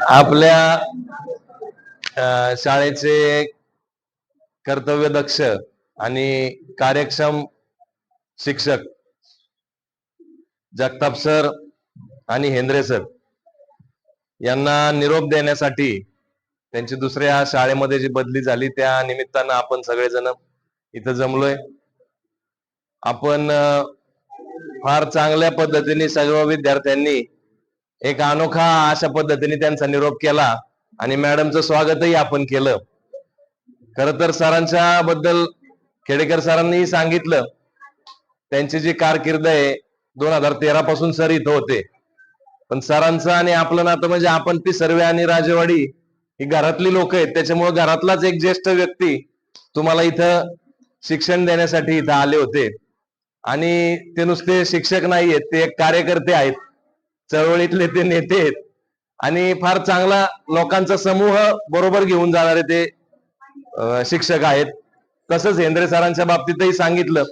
आपल्या शाळेचे कर्तव्य दक्ष आणि कार्यक्षम शिक्षक जगताप सर आणि हेंद्रे सर यांना निरोप देण्यासाठी त्यांची दुसऱ्या शाळेमध्ये जी बदली झाली त्या निमित्तानं आपण सगळेजण इथं जमलोय. आपण फार चांगल्या पद्धतीने सर्व विद्यार्थ्यांनी एक अनोखा अशा पद्धतीने त्यांचा निरोप केला आणि मॅडमचं स्वागतही आपण केलं. खर तर सरांच्या बद्दल खेडेकर सरांनी सांगितलं. त्यांची जी कारकिर्द आहे दोन हजार तेरा पासून सर इथं होते. पण सरांचं आणि आपलं नातं म्हणजे आपण ती सर्वे आणि राजवाडी ही घरातली लोक आहेत. त्याच्यामुळे घरातलाच एक ज्येष्ठ व्यक्ती तुम्हाला इथं शिक्षण देण्यासाठी इथं आले होते. आणि ते नुसते शिक्षक नाही आहेत ते एक कार्यकर्ते आहेत. चळवळीतले ते नेते आहेत. आणि फार चांगला लोकांचा समूह बरोबर घेऊन जाणारे ते शिक्षक आहेत. तसंच हेंद्रे सरांच्या बाबतीतही सांगितलं.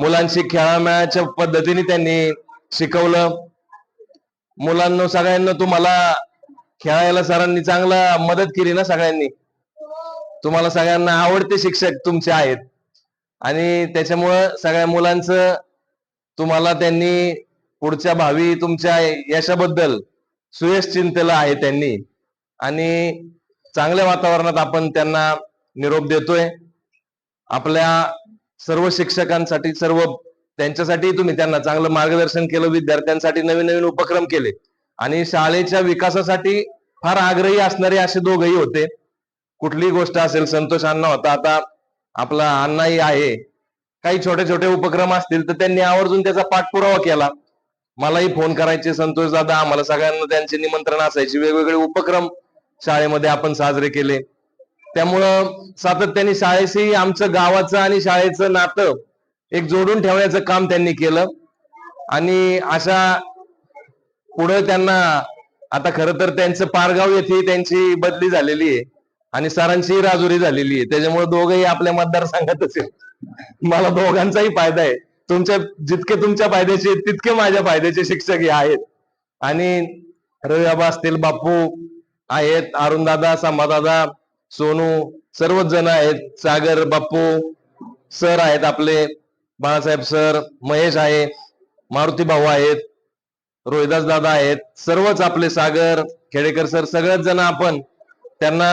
मुलांशी खेळामेळाच्या पद्धतीने त्यांनी शिकवलं. मुलांना सगळ्यांना तुम्हाला खेळायला सरांनी चांगला मदत केली ना सगळ्यांनी? तुम्हाला सगळ्यांना आवडते शिक्षक तुमचे आहेत. आणि त्याच्यामुळं सगळ्या मुलांचं तुम्हाला त्यांनी पुढच्या भावी तुमच्या यशाबद्दल सुयश चिंतेला आहे त्यांनी. आणि चांगल्या वातावरणात आपण त्यांना निरोप देतोय. आपल्या सर्व शिक्षकांसाठी सर्व त्यांच्यासाठी तुम्ही त्यांना चांगलं मार्गदर्शन केलं विद्यार्थ्यांसाठी नवीन नवीन उपक्रम केले. आणि शाळेच्या विकासासाठी फार आग्रही असणारे असे दोघही होते. कुठलीही गोष्ट असेल संतोष अण्णा होता आता आपला अण्णाही आहे. काही छोटे छोटे उपक्रम असतील तर त्यांनी आवर्जून त्याचा पाठपुरावा केला. मलाही फोन करायचे संतोष दादा आम्हाला सगळ्यांना त्यांचे निमंत्रण असायचे. वेगवेगळे उपक्रम शाळेमध्ये आपण साजरे केले. त्यामुळं सातत्याने शाळेशी आमचं गावाचं आणि शाळेचं नातं एक जोडून ठेवण्याचं काम त्यांनी केलं. आणि अशा पुढे त्यांना आता खरं तर त्यांचं पारगाव येथे त्यांची बदली झालेली आहे. आणि सरांची राजुरी झालेली आहे. त्याच्यामुळे दोघंही आपल्या मतदारसंघातच आहेत. मला दोघांचाही फायदा आहे. तुमच्या जितके तुमच्या फायद्याचे तितके माझ्या फायद्याचे शिक्षक हे आहेत. आणि रवी बाबा असतील बापू आहेत अरुण दादा दादा सोनू सर्वच जण आहेत. सागर बाप्पू सर आहेत आपले. बाळासाहेब सर महेश आहे मारुती भाऊ आहेत रोहिदास दादा आहेत. सर्वच आपले सागर खेडेकर सर सगळेच जण आपण त्यांना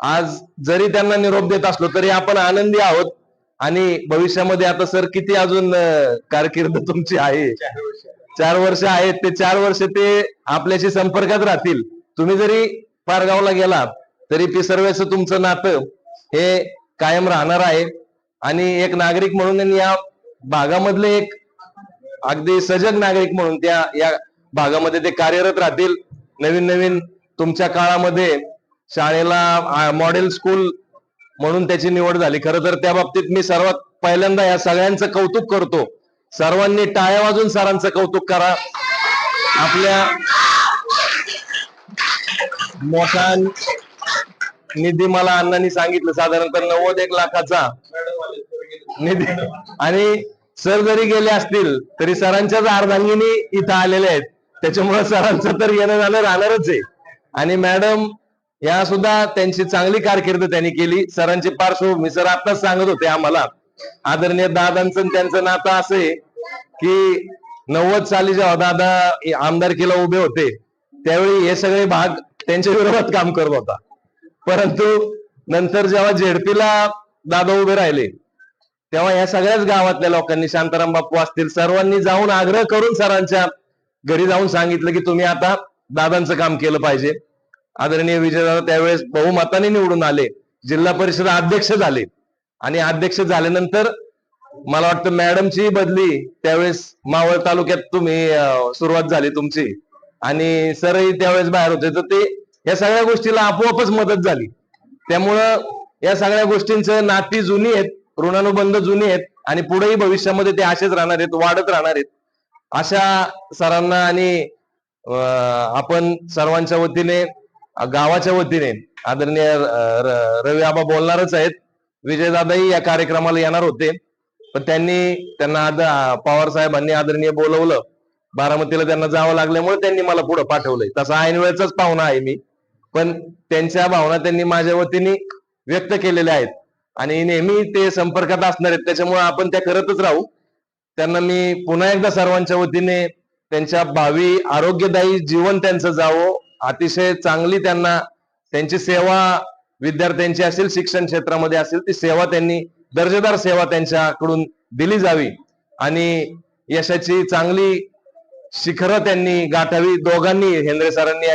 आज जरी त्यांना निरोप देत असलो तरी आपण आनंदी आहोत. आणि भविष्यामध्ये आता सर किती अजून कारकीर्द तुमची आहे? चार वर्ष. आहेत. ते चार वर्ष ते आपल्याशी संपर्कात राहतील. तुम्ही जरी पारगावला गेलात तरी पी सर्वेचं तुमचं नातं हे कायम राहणार आहे. आणि एक नागरिक म्हणून या भागामधले एक अगदी सजग नागरिक म्हणून त्या या भागामध्ये ते कार्यरत राहतील. नवीन नवीन तुमच्या काळामध्ये शाळेला मॉडेल स्कूल म्हणून त्याची निवड झाली. खरं तर त्या बाबतीत मी सर्वात पहिल्यांदा या सगळ्यांचं कौतुक करतो. सर्वांनी टाळ्या वाजून सरांचं कौतुक करा. आपल्या मोठा निधी मला अण्णांनी सांगितलं. साधारणतः नव्वद एक लाखाचा निधी. आणि सर जरी गेले असतील तरी सरांच्याच अर्धांगिनी इथं आलेले आहेत. त्याच्यामुळे सरांचं तर येणं जाणं राहणारच आहे. आणि मॅडम या सुद्धा त्यांची चांगली कारकीर्द त्यांनी केली. सरांची पार्श्वभूमी सर आताच सांगत होते आम्हाला. आदरणीय दादांचं त्यांचं नातं असं आहे की नव्वद साली जेव्हा दादा आमदारकीला उभे होते त्यावेळी हे सगळे भाग त्यांच्या विरोधात काम करत होता. परंतु नंतर जेव्हा झेडपीला दादा उभे राहिले तेव्हा या सगळ्याच गावातल्या लोकांनी शांताराम बापू असतील सर्वांनी जाऊन आग्रह करून सरांच्या घरी जाऊन सांगितलं की तुम्ही आता दादांचं काम केलं पाहिजे. आदरणीय विजयदादा त्यावेळेस बहुमताने निवडून आले जिल्हा परिषद अध्यक्ष झाले. आणि अध्यक्ष झाल्यानंतर मला वाटतं मॅडमची बदली त्यावेळेस मावळ तालुक्यात तुम्ही सुरुवात झाली तुमची. आणि सरही त्यावेळेस बाहेर होते. तर ते या सगळ्या गोष्टीला आपोआपच मदत झाली. त्यामुळं या सगळ्या गोष्टींचं नाती जुनी आहेत ऋणानुबंध जुनी आहेत आणि पुढेही भविष्यामध्ये ते असेच राहणार आहेत वाढत राहणार आहेत. अशा सरांना आणि आपण सर्वांच्या वतीने गावाच्या वतीने आदरणीय रवी आबा बोलणारच आहेत. विजयदादाही या कार्यक्रमाला येणार होते. पण त्यांनी त्यांना आद पवार साहेबांनी आदरणीय बोलवलं. बारामतीला त्यांना जावं लागल्यामुळे त्यांनी मला पुढे पाठवलंय. तसा ऐन वेळचाच पाहुणा आहे मी. पण त्यांच्या भावना त्यांनी माझ्या वतीने व्यक्त केलेल्या आहेत. आणि नेहमी ते संपर्कात असणार आहेत. त्याच्यामुळे आपण त्या करतच राहू. त्यांना मी पुन्हा एकदा सर्वांच्या वतीने त्यांच्या भावी आरोग्यदायी जीवन त्यांचं जावं. अतिशय चांगली त्यांना त्यांची सेवा विद्यार्थ्यांची असेल शिक्षण क्षेत्रामध्ये असेल ती सेवा त्यांनी दर्जेदार सेवा त्यांच्याकडून दिली जावी. आणि यशाची चांगली शिखरं त्यांनी गाठावी. दोघांनी हेंद्रे सरांनी